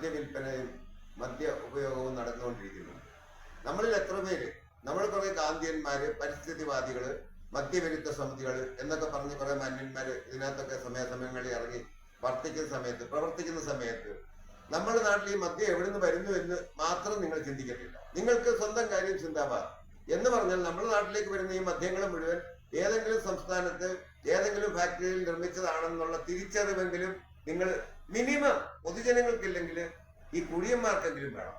മദ്യവിൽപ്പനയും മദ്യ ഉപയോഗവും നടന്നുകൊണ്ടിരിക്കുന്നു. നമ്മളിൽ എത്ര പേര് നമ്മൾ കുറെ ഗാന്ധിയന്മാര് പരിസ്ഥിതിവാദികൾ മദ്യവിരുദ്ധ സമിതികൾ എന്നൊക്കെ പറഞ്ഞ് കുറെ മാന്യന്മാര് ഇതിനകത്തൊക്കെ സമയാസമയങ്ങളിൽ ഇറങ്ങി വർത്തിക്കുന്ന സമയത്ത് പ്രവർത്തിക്കുന്ന സമയത്ത് നമ്മുടെ നാട്ടിൽ ഈ മദ്യം എവിടെ നിന്ന് വരുന്നു എന്ന് മാത്രം നിങ്ങൾ ചിന്തിക്കത്തില്ല. നിങ്ങൾക്ക് സ്വന്തം കാര്യം ചിന്താപാ എന്ന് പറഞ്ഞാൽ നമ്മുടെ നാട്ടിലേക്ക് വരുന്ന ഈ മദ്യങ്ങൾ മുഴുവൻ ഏതെങ്കിലും സംസ്ഥാനത്ത് ഏതെങ്കിലും ഫാക്ടറിയിൽ നിർമ്മിച്ചതാണെന്നുള്ള തിരിച്ചറിവെങ്കിലും നിങ്ങൾ മിനിമം പൊതുജനങ്ങൾക്കില്ലെങ്കിൽ ഈ കുഴിയന്മാർക്കെങ്കിലും വേണം.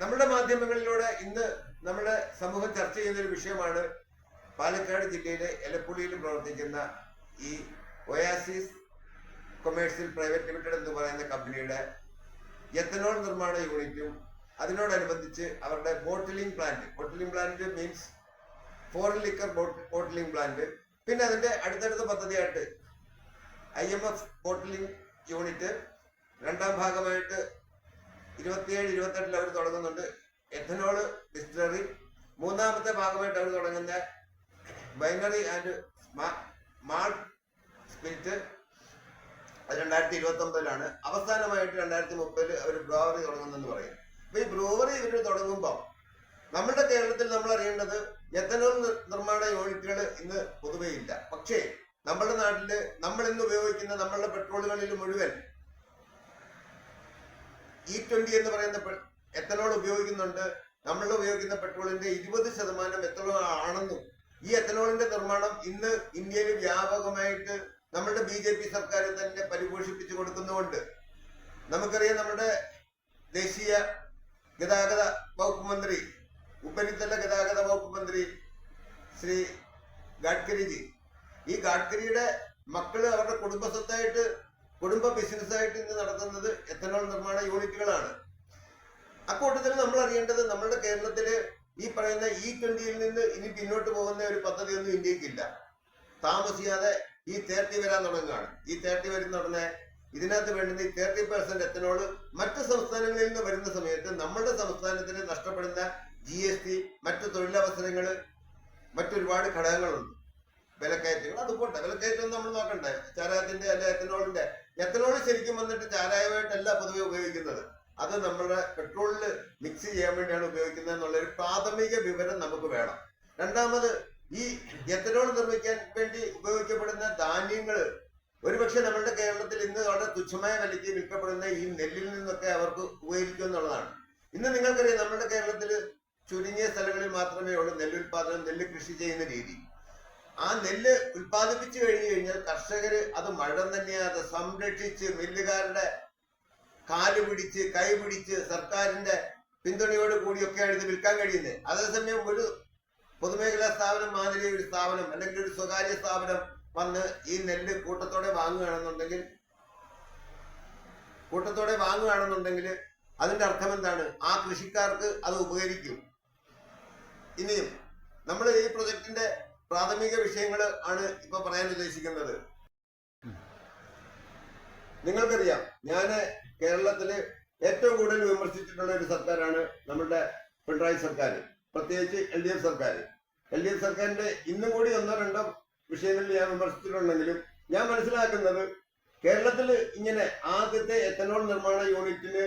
നമ്മുടെ മാധ്യമങ്ങളിലൂടെ ഇന്ന് നമ്മുടെ സമൂഹം ചർച്ച ചെയ്യുന്ന ഒരു വിഷയമാണ് പാലക്കാട് ജില്ലയിലെ എലപ്പുള്ളിയിൽ പ്രവർത്തിക്കുന്ന ഈ ഒയാസിസ് കൊമേഴ്സ്യൽ പ്രൈവറ്റ് ലിമിറ്റഡ് എന്ന് പറയുന്ന കമ്പനിയുടെ എത്തനോൾ നിർമ്മാണ യൂണിറ്റും അതിനോടനുബന്ധിച്ച് അവരുടെ bottling plant. Bottling plant means foreign liquor bottling plant പിന്നെ അതിന്റെ അടുത്തടുത്ത പദ്ധതിയായിട്ട് I M F bottling unit രണ്ടാം ഭാഗമായിട്ട് ഇരുപത്തിയേഴ് ഇരുപത്തെട്ടിൽ അവർ തുടങ്ങുന്നുണ്ട്. Ethanol distillery. മൂന്നാമത്തെ ഭാഗമായിട്ട് അവർ തുടങ്ങുന്ന ബൈനറി ആൻഡ് മാൾട്ട് സ്പിരിറ്റ് അത് രണ്ടായിരത്തി ഇരുപത്തി ഒമ്പതിലാണ് അവസാനമായിട്ട് രണ്ടായിരത്തി മുപ്പതിൽ അവർ ബ്രോവറി തുടങ്ങുന്നെന്ന് പറയും. അപ്പൊ ഈ ബ്രോവറി ഇവർ തുടങ്ങുമ്പോൾ നമ്മുടെ കേരളത്തിൽ നമ്മൾ അറിയേണ്ടത് എത്തനോൾ നിർമ്മാണ യൂണിറ്റുകൾ ഇന്ന് പൊതുവെ ഇല്ല. പക്ഷേ നമ്മുടെ നാട്ടിൽ നമ്മൾ ഇന്ന് ഉപയോഗിക്കുന്ന നമ്മളുടെ പെട്രോളുകളിൽ മുഴുവൻ ഇ ട്വന്റി എന്ന് പറയുന്ന എത്തനോൾ ഉപയോഗിക്കുന്നുണ്ട്. നമ്മൾ ഉപയോഗിക്കുന്ന പെട്രോളിന്റെ ഇരുപത് ശതമാനം എത്തനോൾ ആണെന്നും ഈ എത്തനോളിന്റെ നിർമ്മാണം ഇന്ന് ഇന്ത്യയിൽ വ്യാപകമായിട്ട് നമ്മുടെ ബി ജെ പി സർക്കാർ തന്നെ പരിപോഷിപ്പിച്ചു കൊടുക്കുന്നുമുണ്ട്. നമുക്കറിയാം നമ്മുടെ ദേശീയ ഗതാഗത വകുപ്പ് മന്ത്രി ഉപരിതല ഗതാഗത വകുപ്പ് മന്ത്രി ശ്രീ ഗഡ്കരിജി ഗഡ്കരിയുടെ മക്കൾ അവരുടെ കുടുംബ ബിസിനസ് കുടുംബ ബിസിനസ്സായിട്ട് ഇന്ന് നടത്തുന്നത് എത്തനോൾ നിർമ്മാണ യൂണിറ്റുകളാണ്. അക്കൂട്ടത്തിൽ നമ്മൾ അറിയേണ്ടത് നമ്മുടെ കേരളത്തിൽ ഈ പറയുന്ന ഇ ട്വന്റിയിൽ നിന്ന് ഇനി പിന്നോട്ട് പോകുന്ന ഒരു പദ്ധതി ഒന്നും ഇന്ത്യക്കില്ല. താമസിയാതെ ഈ തേർട്ടി വരാൻ തുടങ്ങുകയാണ്. ഈ തേർട്ടി വരുന്ന ഉടനെ ഇതിനകത്ത് വേണ്ടുന്ന ഈ തേർട്ടി പെർസെന്റ് എത്തനോൾ മറ്റ് സംസ്ഥാനങ്ങളിൽ നിന്ന് വരുന്ന സമയത്ത് നമ്മുടെ സംസ്ഥാനത്തിന് നഷ്ടപ്പെടുന്ന ജി എസ് ടി മറ്റു തൊഴിലവസരങ്ങൾ മറ്റൊരുപാട് ഘടകങ്ങളുണ്ട്. വിലക്കയറ്റങ്ങൾ. അത് പോട്ടെ വിലക്കയറ്റം നമ്മൾ നോക്കണ്ടേ. ചാരായത്തിന്റെ അല്ലെ എത്തനോളിന്റെ. എത്തനോൾ ശരിക്കും വന്നിട്ട് ചാരായമായിട്ടല്ല പൊതുവെ ഉപയോഗിക്കുന്നത്. അത് നമ്മുടെ പെട്രോളിൽ മിക്സ് ചെയ്യാൻ വേണ്ടിയാണ് ഉപയോഗിക്കുന്നത് എന്നുള്ള ഒരു പ്രാഥമിക വിവരം നമുക്ക് വേണം. രണ്ടാമത് ഈ എത്തനോൾ നിർമ്മിക്കാൻ വേണ്ടി ഉപയോഗിക്കപ്പെടുന്ന ധാന്യങ്ങൾ ഒരുപക്ഷെ നമ്മുടെ കേരളത്തിൽ ഇന്ന് വളരെ തുച്ഛമായ വിലയ്ക്ക് വിൽക്കപ്പെടുന്ന ഈ നെല്ലിൽ നിന്നൊക്കെ അവർക്ക് ഉപകരിക്കും എന്നുള്ളതാണ്. ഇന്ന് നിങ്ങൾക്കറിയാം നമ്മുടെ കേരളത്തിൽ ചുരുങ്ങിയ സ്ഥലങ്ങളിൽ മാത്രമേ ഉള്ളൂ നെല്ലുൽപാദനം നെല്ല് കൃഷി ചെയ്യുന്ന രീതി. ആ നെല്ല് ഉൽപ്പാദിപ്പിച്ചു കഴിഞ്ഞു കഴിഞ്ഞാൽ കർഷകർ അത് മഴ തന്നെയാതെ സംരക്ഷിച്ച് മില്ലുകാരുടെ കാൽ പിടിച്ച് കൈ പിടിച്ച് സർക്കാരിന്റെ പിന്തുണയോട് കൂടിയൊക്കെയാണ് ഇത് വിൽക്കാൻ കഴിയുന്നത്. അതേസമയം ഒരു പൊതുമേഖലാ സ്ഥാപനം മാതിരി ഒരു സ്ഥാപനം അല്ലെങ്കിൽ ഒരു സ്വകാര്യ സ്ഥാപനം വന്ന് ഈ നെല്ല് കൂട്ടത്തോടെ വാങ്ങുകയാണെന്നുണ്ടെങ്കിൽ കൂട്ടത്തോടെ വാങ്ങുകയാണെന്നുണ്ടെങ്കിൽ അതിന്റെ അർത്ഥം എന്താണ്? ആ കൃഷിക്കാർക്ക് അത് ഉപകരിക്കും. ഇനിയും നമ്മൾ ഈ പ്രൊജക്ടിന്റെ പ്രാഥമിക വിഷയങ്ങൾ ആണ് ഇപ്പൊ പറയാൻ ഉദ്ദേശിക്കുന്നത്. നിങ്ങൾക്കറിയാം ഞാൻ കേരളത്തിൽ ഏറ്റവും കൂടുതൽ വിമർശിച്ചിട്ടുള്ള ഒരു സർക്കാരാണ് നമ്മുടെ പിണറായി സർക്കാർ പ്രത്യേകിച്ച് എൽ ഡി എഫ് സർക്കാർ എൽ ഡി എഫ് സർക്കാരിന്റെ ഇന്നും കൂടി ഒന്നോ രണ്ടോ വിഷയങ്ങളിൽ ഞാൻ വിമർശിച്ചിട്ടുണ്ടെങ്കിലും ഞാൻ മനസ്സിലാക്കുന്നത് കേരളത്തിൽ ഇങ്ങനെ ആദ്യത്തെ എത്തനോൾ നിർമ്മാണ യൂണിറ്റിന്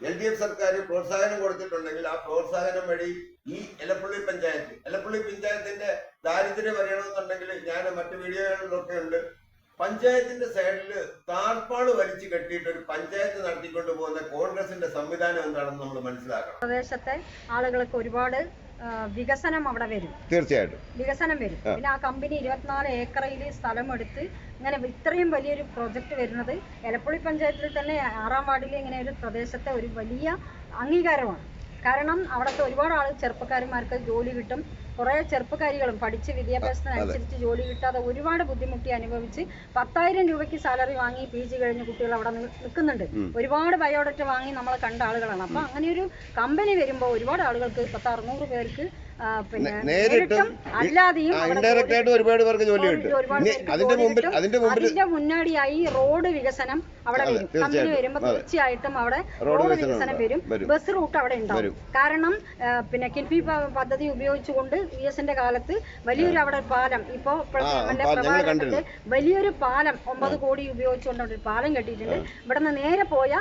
എൽ ഡി എഫ് സർക്കാർ പ്രോത്സാഹനം കൊടുത്തിട്ടുണ്ടെങ്കിൽ ആ പ്രോത്സാഹനം വഴി ഈ എലപ്പള്ളി പഞ്ചായത്ത് എലപ്പള്ളി പഞ്ചായത്തിന്റെ ദാരിദ്ര്യം അറിയണമെന്നുണ്ടെങ്കിൽ ഞാൻ മറ്റു വീഡിയോകളിലൊക്കെ ഉണ്ട്. പഞ്ചായത്തിന്റെ സൈഡിൽ താർപ്പാൾ വലിച്ചു കെട്ടിയിട്ട് ഒരു പഞ്ചായത്ത് നടത്തിക്കൊണ്ട് പോകുന്ന കോൺഗ്രസിന്റെ സംവിധാനം എന്താണെന്ന് നമ്മൾ മനസ്സിലാക്കണം. പ്രദേശത്തെ ആളുകൾക്ക് ഒരുപാട് വികസനം അവിടെ വരും. തീർച്ചയായിട്ടും. വികസനം വരും. പിന്നെ ആ കമ്പനി ഇരുപത്തിനാല് ഏക്കറയിൽ സ്ഥലം എടുത്ത് ഇങ്ങനെ ഇത്രയും വലിയൊരു പ്രൊജക്ട് വരുന്നത് എലപ്പുള്ളി പഞ്ചായത്തിൽ തന്നെ ആറാം വാർഡിൽ ഇങ്ങനെ ഒരു പ്രദേശത്തെ ഒരു വലിയ അംഗീകാരമാണ്. കാരണം അവിടുത്തെ ഒരുപാട് ആൾ ചെറുപ്പക്കാരന്മാർക്ക് ജോലി കിട്ടും. കുറേ ചെറുപ്പക്കാരികളും പഠിച്ച് വിദ്യാഭ്യാസത്തിനനുസരിച്ച് ജോലി കിട്ടാതെ ഒരുപാട് ബുദ്ധിമുട്ടി അനുഭവിച്ച് പത്തായിരം രൂപയ്ക്ക് സാലറി വാങ്ങി പി ജി കഴിഞ്ഞ കുട്ടികൾ അവിടെ നിൽക്കുന്നുണ്ട്. ഒരുപാട് ബയോഡാറ്റ വാങ്ങി നമ്മളെ കണ്ട ആളുകളാണ്. അപ്പൊ അങ്ങനെ ഒരു കമ്പനി വരുമ്പോൾ ഒരുപാട് ആളുകൾക്ക് പത്ത് അറുന്നൂറ് പേർക്ക് പിന്നെ നേരിട്ടും അല്ലാതെയും ഇൻഡയറക്റ്റ് ആയിട്ട് ഒരുപാട് പേർക്ക് ജോലി കിട്ടും. അതിന്റെ മുമ്പിൽ അതിന്റെ മുമ്പിൽ അതിന്റെ മുന്നോടിയായി റോഡ് വികസനം അവിടെ വരും. കമ്പനി. വരുമ്പോൾ തീർച്ചയായിട്ടും അവിടെ റോഡ് വികസനം വരും. ബസ് റൂട്ട് അവിടെ ഉണ്ടാവും. കാരണം പിന്നെ കിൻഫി പദ്ധതി ഉപയോഗിച്ചുകൊണ്ട് വി എസിന്റെ കാലത്ത് വലിയൊരു അവിടെ പാലം ഇപ്പോ വലിയൊരു പാലം ഒമ്പത് കോടി ഉപയോഗിച്ചുകൊണ്ട് ഒരു പാലം കെട്ടിയിട്ടുണ്ട്. ഇവിടെ നിന്ന് നേരെ പോയ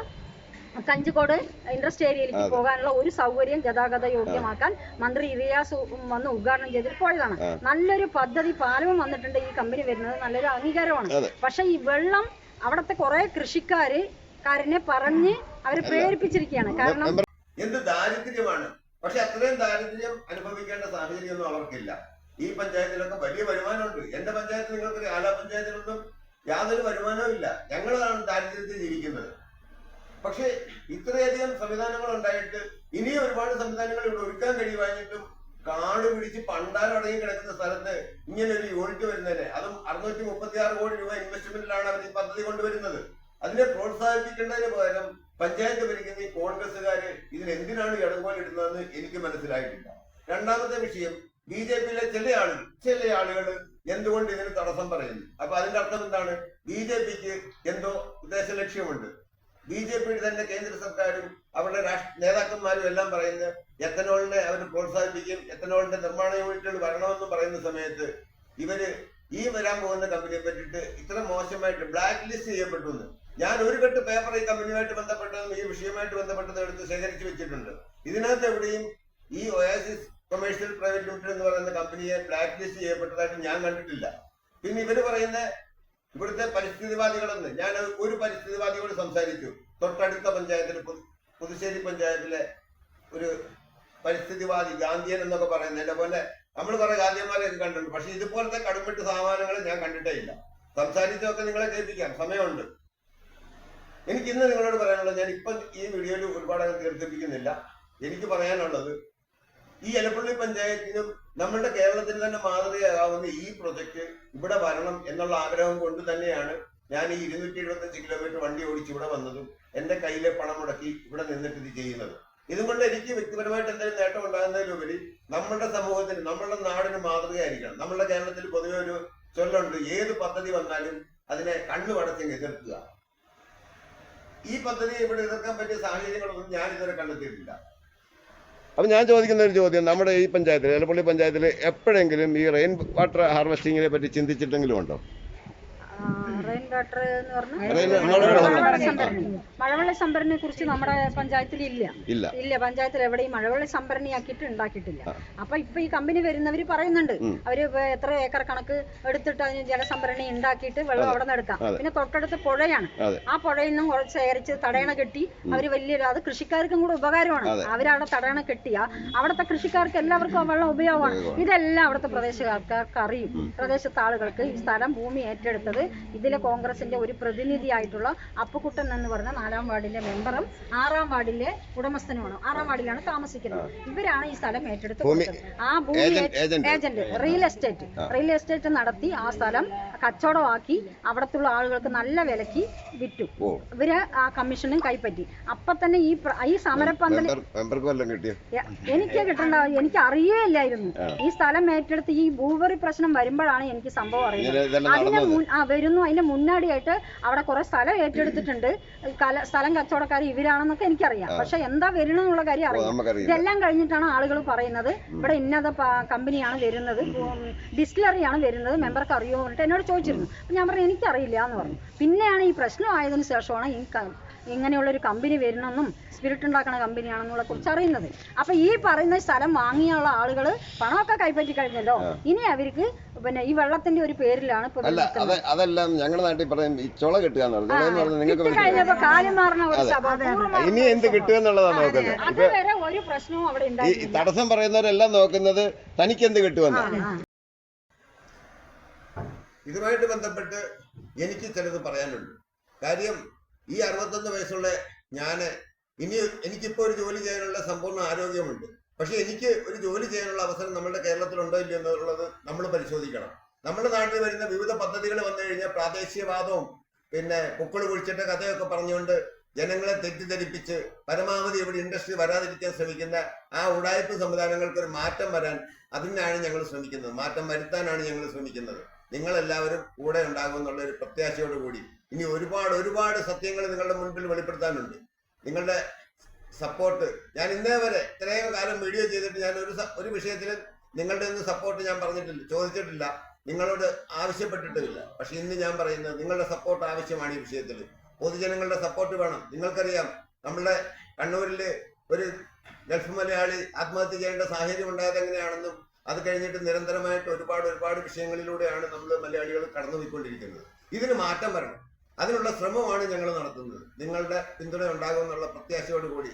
കഞ്ചിക്കോട് ഇൻഡസ്ട്രി ഏരിയയിലേക്ക് പോകാനുള്ള ഒരു സൗകര്യം ഗതാഗത യോഗ്യമാക്കാൻ മന്ത്രി റിയാസ് വന്ന് ഉദ്ഘാടനം ചെയ്തിട്ട് പോയതാണ്. നല്ലൊരു പദ്ധതി പാലവും വന്നിട്ടുണ്ട് ഈ കമ്പനി വരുന്നത് നല്ലൊരു അംഗീകാരമാണ്. പക്ഷെ ഈ വെള്ളം അവിടുത്തെ കുറെ കൃഷിക്കാര് കാരനെ പറഞ്ഞ് അവരെ പ്രേരിപ്പിച്ചിരിക്കുകയാണ്. കാരണം എന്ത് ദാരിദ്ര്യമാണ്? പക്ഷെ അത്രയും ദാരിദ്ര്യം അനുഭവിക്കേണ്ട സാഹചര്യമൊന്നും അവർക്കില്ല. ഈ പഞ്ചായത്തിലൊക്കെ വലിയ വരുമാനമുണ്ട്. എന്റെ പഞ്ചായത്തിൽ നിങ്ങൾക്ക് ആലാ പഞ്ചായത്തിലൊന്നും യാതൊരു വരുമാനവും ഇല്ല. ഞങ്ങളാണ് ദാരിദ്ര്യത്തിൽ ജീവിക്കുന്നത്. പക്ഷെ ഇത്രയധികം സംവിധാനങ്ങൾ ഉണ്ടായിട്ട് ഇനിയും ഒരുപാട് സംവിധാനങ്ങൾ ഇവിടെ ഒരുക്കാൻ കഴിയുവാഞ്ഞിട്ടും കാട് പിടിച്ച് പണ്ടാരടങ്ങി കിടക്കുന്ന സ്ഥലത്ത് ഇങ്ങനെ ഒരു യൂണിറ്റ് വരുന്നതിന് അതും അറുന്നൂറ്റി മുപ്പത്തി ആറ് കോടി രൂപ ഇൻവെസ്റ്റ്മെന്റിലാണ് അവർ ഈ പദ്ധതി കൊണ്ടുവരുന്നത്. അതിനെ പ്രോത്സാഹിപ്പിക്കേണ്ടതിന് പകരം പഞ്ചായത്ത് ഭരിക്കുന്ന ഈ കോൺഗ്രസ്സുകാര് ഇതിനെന്തിനാണ് എന്തിനാണ് ഇടങ്കോൽ ഇടുന്നതെന്ന് എനിക്ക് മനസ്സിലായിട്ടില്ല. രണ്ടാമത്തെ വിഷയം ബി ജെ പിയിലെ ചില ആളുകൾ ചില ആളുകൾ എന്തുകൊണ്ട് ഇതിന് തടസ്സം പറയുന്നു? അപ്പൊ അതിന്റെ അർത്ഥം എന്താണ്? ബി ജെ പിക്ക് എന്തോ ഉദ്ദേശ ലക്ഷ്യമുണ്ട്. ബി ജെ പിയുടെ തന്നെ കേന്ദ്ര സർക്കാരും അവരുടെ നേതാക്കന്മാരും എല്ലാം പറയുന്ന എത്തനോളിനെ അവർ പ്രോത്സാഹിപ്പിക്കും എത്തനോളിന്റെ നിർമ്മാണ യൂണിറ്റുകൾ വരണമെന്ന് പറയുന്ന സമയത്ത് ഇവർ ഈ വരാൻ പോകുന്ന കമ്പനിയെ പറ്റിയിട്ട് ഇത്ര മോശമായിട്ട് ബ്ലാക്ക് ലിസ്റ്റ് ചെയ്യപ്പെട്ടു എന്ന് ഞാൻ ഒരു കെട്ട് പേപ്പർ ഈ കമ്പനിയുമായിട്ട് ബന്ധപ്പെട്ടതും ഈ വിഷയവുമായിട്ട് ബന്ധപ്പെട്ടതും എടുത്ത് ശേഖരിച്ചു വെച്ചിട്ടുണ്ട്. ഇതിനകത്ത് എവിടെയും ഈ ഒയാസിസ് കൊമേഴ്ഷ്യൽ പ്രൈവറ്റ് ലിമിറ്റഡ് എന്ന് പറയുന്ന കമ്പനിയെ ബ്ലാക്ക് ലിസ്റ്റ് ചെയ്യപ്പെട്ടതായിട്ട് ഞാൻ കണ്ടിട്ടില്ല. പിന്നെ ഇവർ പറയുന്ന ഇവിടുത്തെ പരിസ്ഥിതിവാദികളെന്ന്. ഞാൻ ഒരു പരിസ്ഥിതിവാദിയോട് സംസാരിച്ചു. തൊട്ടടുത്ത പഞ്ചായത്തിൽ പുതുശ്ശേരി പഞ്ചായത്തിലെ ഒരു പരിസ്ഥിതിവാദി ഗാന്ധിയൻ എന്നൊക്കെ പറയുന്നത് എന്നെ പോലെ നമ്മൾ കുറെ ഗാന്ധിയന്മാരെയൊക്കെ കണ്ടിട്ടുണ്ട്. പക്ഷെ ഇതുപോലത്തെ കടുമ്പിട്ട് സാമാനങ്ങൾ ഞാൻ കണ്ടിട്ടേ ഇല്ല. സംസാരിച്ചൊക്കെ നിങ്ങളെ കേൾപ്പിക്കാം. സമയമുണ്ട്. എനിക്ക് ഇന്ന് നിങ്ങളോട് പറയാനുള്ളത് ഞാൻ ഇപ്പം ഈ വീഡിയോയിൽ ഒരുപാട് അങ്ങ് തീർത്തിപ്പിക്കുന്നില്ല എനിക്ക് പറയാനുള്ളത് ഈ എലപ്പള്ളി പഞ്ചായത്തിനും നമ്മളുടെ കേരളത്തിന് തന്നെ മാതൃകയാകാവുന്ന ഈ പ്രൊജക്ട് ഇവിടെ വരണം എന്നുള്ള ആഗ്രഹം കൊണ്ട് തന്നെയാണ് ഞാൻ ഈ ഇരുന്നൂറ്റി എഴുപത്തഞ്ച് കിലോമീറ്റർ വണ്ടി ഓടിച്ച് ഇവിടെ വന്നതും എന്റെ കയ്യിലെ പണം മുടക്കി ഇവിടെ നിന്നിട്ട് ഇത് ചെയ്യുന്നത്. ഇതുകൊണ്ട് എനിക്ക് വ്യക്തിപരമായിട്ട് എന്തെങ്കിലും നേട്ടം ഉണ്ടാകുന്നതിലുപരി നമ്മളുടെ സമൂഹത്തിന് നമ്മളുടെ നാടിന് മാതൃകയായിരിക്കണം. നമ്മളുടെ കേരളത്തിൽ പൊതുവെ ഒരു ചൊല്ലുണ്ട് ഏത് പദ്ധതി വന്നാലും അതിനെ കണ്ണു വടച്ച് എതിർക്കുക. ഈ പദ്ധതി ഇവിടെ എതിർക്കാൻ പറ്റിയ സാഹചര്യങ്ങളൊന്നും ഞാൻ ഇതുവരെ കണ്ടെത്തിയിട്ടില്ല. അപ്പൊ ഞാൻ ചോദിക്കുന്ന ഒരു ചോദ്യം നമ്മുടെ ഈ പഞ്ചായത്തിൽ എലപ്പള്ളി പഞ്ചായത്തിൽ എപ്പോഴെങ്കിലും ഈ റെയിൻ വാട്ടർ ഹാർവെസ്റ്റിങ്ങിനെ പറ്റി ചിന്തിച്ചിട്ടെങ്കിലും ഉണ്ടോ? വാട്ടർ എന്ന് പറഞ്ഞാൽ മഴവെള്ള മഴവെള്ള സംഭരണി. സംഭരണി. മഴവെള്ള സംഭരണിയെ കുറിച്ച് നമ്മുടെ പഞ്ചായത്തിൽ ഇല്ല. ഇല്ല. പഞ്ചായത്തിൽ എവിടെയും മഴവെള്ള സംഭരണിയാക്കിയിട്ട് ഉണ്ടാക്കിയിട്ടില്ല. അപ്പൊ ഇപ്പൊ ഈ കമ്പനി വരുന്നവര് പറയുന്നുണ്ട്. അവർ എത്ര ഏക്കർ കണക്ക് എടുത്തിട്ട് അതിന് ജലസംഭരണി ഉണ്ടാക്കിയിട്ട് വെള്ളം അവിടെ നിന്ന് എടുക്കാം. പിന്നെ തൊട്ടടുത്ത് പുഴയാണ്. ആ പുഴയിൽ നിന്നും കുറച്ച് ശേഖരിച്ച് തടയണ കെട്ടി അവർ വലിയ അത് കൃഷിക്കാർക്കും കൂടെ ഉപകാരമാണ്. അവരവിടെ തടയണ കെട്ടിയ അവിടുത്തെ കൃഷിക്കാർക്ക് എല്ലാവർക്കും ആ വെള്ളം ഉപയോഗമാണ്. ഇതെല്ലാം അവിടുത്തെ പ്രദേശക്കാർക്ക് അറിയും. പ്രദേശത്തെ ആളുകൾക്ക് ഈ സ്ഥലം ഭൂമി ഏറ്റെടുത്തത് ഇതിലെ കോൺഗ്രസിന്റെ ഒരു പ്രതിനിധിയായിട്ടുള്ള അപ്പുക്കുട്ടൻ എന്ന് പറഞ്ഞ നാലാം വാർഡിലെ മെമ്പറും ആറാം വാർഡിലെ ഉടമസ്ഥനുമാണ്. ആറാം വാർഡിലാണ് താമസിക്കുന്നത്. ഇവരാണ് ഈ സ്ഥലം ഏറ്റെടുത്ത് ആ ഭൂമി agent- real estate. Real estate നടത്തി ആ സ്ഥലം കച്ചവടമാക്കി അവിടത്തുള്ള ആളുകൾക്ക് നല്ല വിലക്ക് വിറ്റു. ഇവർ ആ കമ്മീഷനും കൈപ്പറ്റി. അപ്പൊ തന്നെ ഈ ഈ സമരപ്പന്തൽ എനിക്ക് കിട്ടണ്ട എനിക്ക് അറിയേയില്ലായിരുന്നു. ഈ സ്ഥലം ഏറ്റെടുത്ത് ഈ ഭൂപറി പ്രശ്നം വരുമ്പോഴാണ് എനിക്ക് സംഭവം അറിയുന്നത്. അതിന് ആ വരുന്നു. അതിന്റെ മുന്നാടിയായിട്ട് അവിടെ കുറെ സ്ഥലം ഏറ്റെടുത്തിട്ടുണ്ട്. കല സ്ഥലം കച്ചവടക്കാർ ഇവരാണെന്നൊക്കെ എനിക്കറിയാം. പക്ഷെ എന്താ വരണമെന്നുള്ള കാര്യം അറിയാം ഇതെല്ലാം കഴിഞ്ഞിട്ടാണ് ആളുകൾ പറയുന്നത്. ഇവിടെ ഇന്നത കമ്പനിയാണ് വരുന്നത്. ഡിസ്റ്റിലറിയാണ് വരുന്നത്. മെമ്പർക്ക് അറിയുമോ എന്നിട്ട് എന്നോട് ചോദിച്ചിരുന്നു. അപ്പൊ ഞാൻ പറഞ്ഞു എനിക്കറിയില്ല എന്ന് പറഞ്ഞു. പിന്നെയാണ് ഈ പ്രശ്നം ആയതിനു ശേഷമാണ് ഈ ഇങ്ങനെയുള്ളൊരു കമ്പനി വരുന്നെന്നും സ്പിരിറ്റ് ഉണ്ടാക്കുന്ന കമ്പനിയാണെന്നുള്ള കുറിച്ച് അറിയുന്നത്. അപ്പൊ ഈ പറയുന്ന സ്ഥലം വാങ്ങിയുള്ള ആളുകൾ പണമൊക്കെ കൈപ്പറ്റി കഴിഞ്ഞല്ലോ. ഇനി അവർക്ക് പിന്നെ ഈ വെള്ളത്തിന്റെ ഒരു പേരിലാണ് ഇപ്പൊ അല്ല അത് അതെല്ലാം ഞങ്ങളുടെ നാട്ടിൽ പറയും ഈ ചുള കിട്ടുക നിങ്ങൾക്ക്? കാര്യം മാറുന്ന ഒരു ഇനി എന്ത് കിട്ടുക എന്നുള്ളതാണ് നോക്കുന്നത്. അതുവരെ ഒരു പ്രശ്നവും അവിടെ ഈ തടസ്സം പറയുന്നവരെല്ലാം നോക്കുന്നത് തനിക്ക് എന്ത് കിട്ടുമെന്നാണ് ഇതുമായിട്ട് ബന്ധപ്പെട്ട് എനിക്ക് ചിലത് പറയാനുണ്ട്. കാര്യം ഈ അറുപത്തൊന്ന് വയസ്സുള്ള ഞാൻ ഇനി എനിക്കിപ്പോ ഒരു ജോലി ചെയ്യാനുള്ള സമ്പൂർണ ആരോഗ്യമുണ്ട്. പക്ഷെ എനിക്ക് ഒരു ജോലി ചെയ്യാനുള്ള അവസരം നമ്മുടെ കേരളത്തിലുണ്ടോ ഇല്ലയോ എന്നുള്ളത് നമ്മൾ പരിശോധിക്കണം. നമ്മുടെ നാട്ടിൽ വരുന്ന വിവിധ പദ്ധതികൾ വന്നു കഴിഞ്ഞാൽ പ്രാദേശികവാദവും പിന്നെ പൊക്കൾ കുഴിച്ചിട്ട് കഥയൊക്കെ പറഞ്ഞുകൊണ്ട് ജനങ്ങളെ തെറ്റിദ്ധരിപ്പിച്ച് പരമാവധി ഇവിടെ ഇൻഡസ്ട്രി വരാതിരിക്കാൻ ശ്രമിക്കുന്ന ആ ഉടായ്പ സംവിധാനങ്ങൾക്ക് ഒരു മാറ്റം വരാൻ അതിനാണ് ഞങ്ങൾ ശ്രമിക്കുന്നത്. മാറ്റം വരുത്താനാണ് ഞങ്ങൾ ശ്രമിക്കുന്നത്. നിങ്ങളെല്ലാവരും കൂടെ ഉണ്ടാകുമെന്നുള്ള ഒരു പ്രത്യാശയോട് കൂടി. ഇനി ഒരുപാട് ഒരുപാട് സത്യങ്ങൾ നിങ്ങളുടെ മുൻപിൽ വെളിപ്പെടുത്താനുണ്ട്. നിങ്ങളുടെ സപ്പോർട്ട് ഞാൻ ഇന്നേ വരെ ഇത്രയും കാലം വീഡിയോ ചെയ്തിട്ട് ഞാൻ ഒരു ഒരു വിഷയത്തിലും നിങ്ങളുടെ ഒന്നും സപ്പോർട്ട് ഞാൻ പറഞ്ഞിട്ടില്ല ചോദിച്ചിട്ടില്ല. നിങ്ങളോട് ആവശ്യപ്പെട്ടിട്ടുമില്ല. പക്ഷെ ഇന്ന് ഞാൻ പറയുന്നത് നിങ്ങളുടെ സപ്പോർട്ട് ആവശ്യമാണ് ഈ വിഷയത്തിൽ. പൊതുജനങ്ങളുടെ സപ്പോർട്ട് വേണം. നിങ്ങൾക്കറിയാം നമ്മുടെ കണ്ണൂരിൽ ഒരു ഗൾഫ് മലയാളി ആത്മഹത്യ ചെയ്യേണ്ട സാഹചര്യം ഉണ്ടായത് എങ്ങനെയാണെന്നും അത് കഴിഞ്ഞിട്ട് നിരന്തരമായിട്ട് ഒരുപാട് ഒരുപാട് വിഷയങ്ങളിലൂടെയാണ് നമ്മൾ മലയാളികൾ കടന്നുപോയിക്കൊണ്ടിരിക്കുന്നത്. ഇതിന് മാറ്റം വരണം. അതിനുള്ള ശ്രമമാണ് ഞങ്ങൾ നടത്തുന്നത്. നിങ്ങളുടെ പിന്തുണ ഉണ്ടാകുമെന്നുള്ള പ്രത്യാശയോട് കൂടി